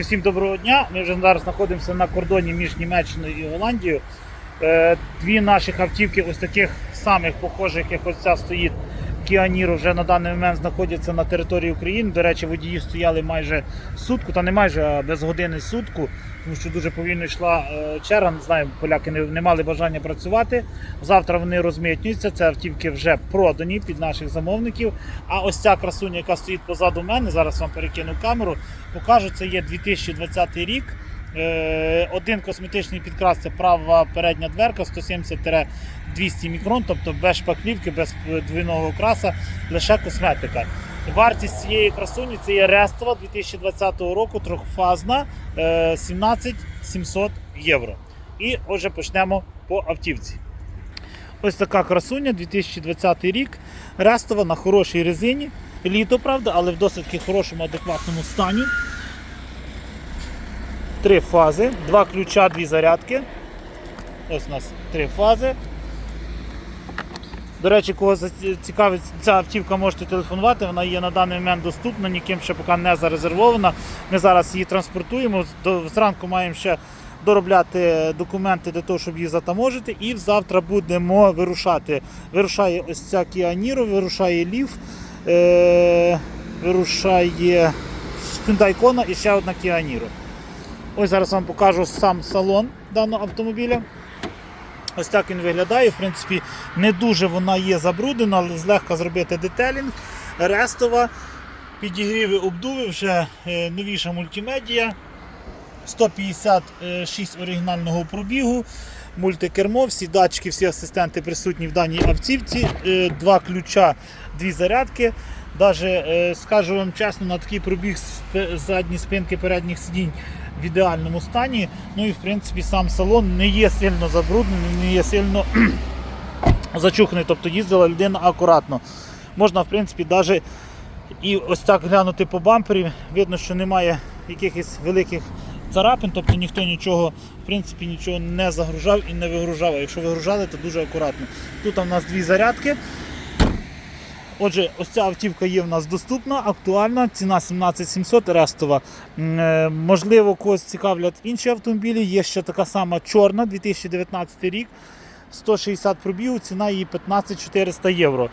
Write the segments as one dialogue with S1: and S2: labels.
S1: Всім доброго дня. Ми вже зараз знаходимося на кордоні між Німеччиною і Голландією. Е, Дві наших автівки, ось таких самих похожих, як ось ця стоїть Niro, вже на даний момент знаходяться на території України. До речі, водії стояли майже сутку, та не майже а без години сутку, тому що дуже повільно йшла е, черга. Не знаю, поляки не, не мали бажання працювати. Завтра вони розмитнюються. Це автівки вже продані під наших замовників. А ось ця красуня, яка стоїть позаду мене, зараз вам перекину камеру, покажу, це є 2020 рік. Е, Один косметичний підкрас це права передня дверка 170-200 мікрон, тобто без шпаклівки, без двійного краса, лише косметика. Вартість цієї красуні це є рестова 2020 року, трьохфазна е, 17 700 євро. І отже почнемо по автівці. Ось така красуня 2020 рік. Рестова на хорошій резині. Літо, правда, але в досить хорошому, адекватному стані. Три фази, два ключа, дві зарядки. Ось у нас три фази. До речі, кого цікавить ця автівка, можете телефонувати. Вона є на даний момент доступна, ніким ще поки не зарезервована. Ми зараз її транспортуємо. Зранку маємо ще доробляти документи для того, щоб її затаможити. І завтра будемо вирушати. Вирушає ось ця Kia Niro, вирушає Leaf, е- вирушає Hyundai Kona і ще одна Kia Niro. Ось зараз вам покажу сам салон даного автомобіля. Ось так він виглядає. В принципі, не дуже вона є забруднена, але злегка зробити детелінг. Рестова, підігріви, обдуви, вже е, новіша мультимедія. 156 оригінального пробігу, мультикермо, всі датчики, всі асистенти присутні в даній автівці, е, два ключа, дві зарядки. Даже скажу вам чесно, на такий пробіг задні спинки передніх сидінь в ідеальному стані. Ну і в принципі сам салон не є сильно забруднений, не є сильно зачуханий, тобто їздила людина акуратно. Можна, в принципі, навіть і ось так глянути по бампері, видно, що немає якихось великих царапин, тобто ніхто нічого, в принципі, нічого не загружав і не вигружав. А якщо вигружали, то дуже акуратно. Тут у нас дві зарядки. Отже, ось ця автівка є в нас доступна, актуальна, ціна 17700 рестова. Е, Можливо, когось цікавлять інші автомобілі. Є ще така сама чорна, 2019 рік, 160 пробігу, ціна її 15400 євро.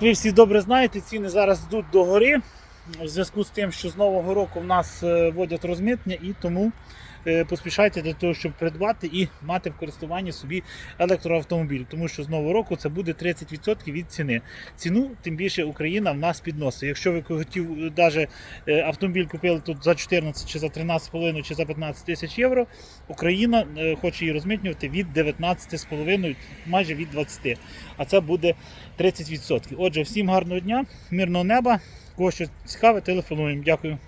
S1: Ви всі добре знаєте, ціни зараз йдуть до гори. В зв'язку з тим, що з нового року в нас е, вводять розмитнення і тому поспішайте для того, щоб придбати і мати в користуванні собі електроавтомобіль. Тому що з нового року це буде 30% від ціни. Ціну, тим більше Україна в нас підносить. Якщо ви хотів навіть автомобіль купили тут за 14 чи за 13,5 чи за 15 тисяч євро, Україна е, хоче її розмитнювати від 19,5, майже від 20. А це буде 30%. Отже, всім гарного дня, мирного неба. Кого що цікаве, телефонуємо. Дякую.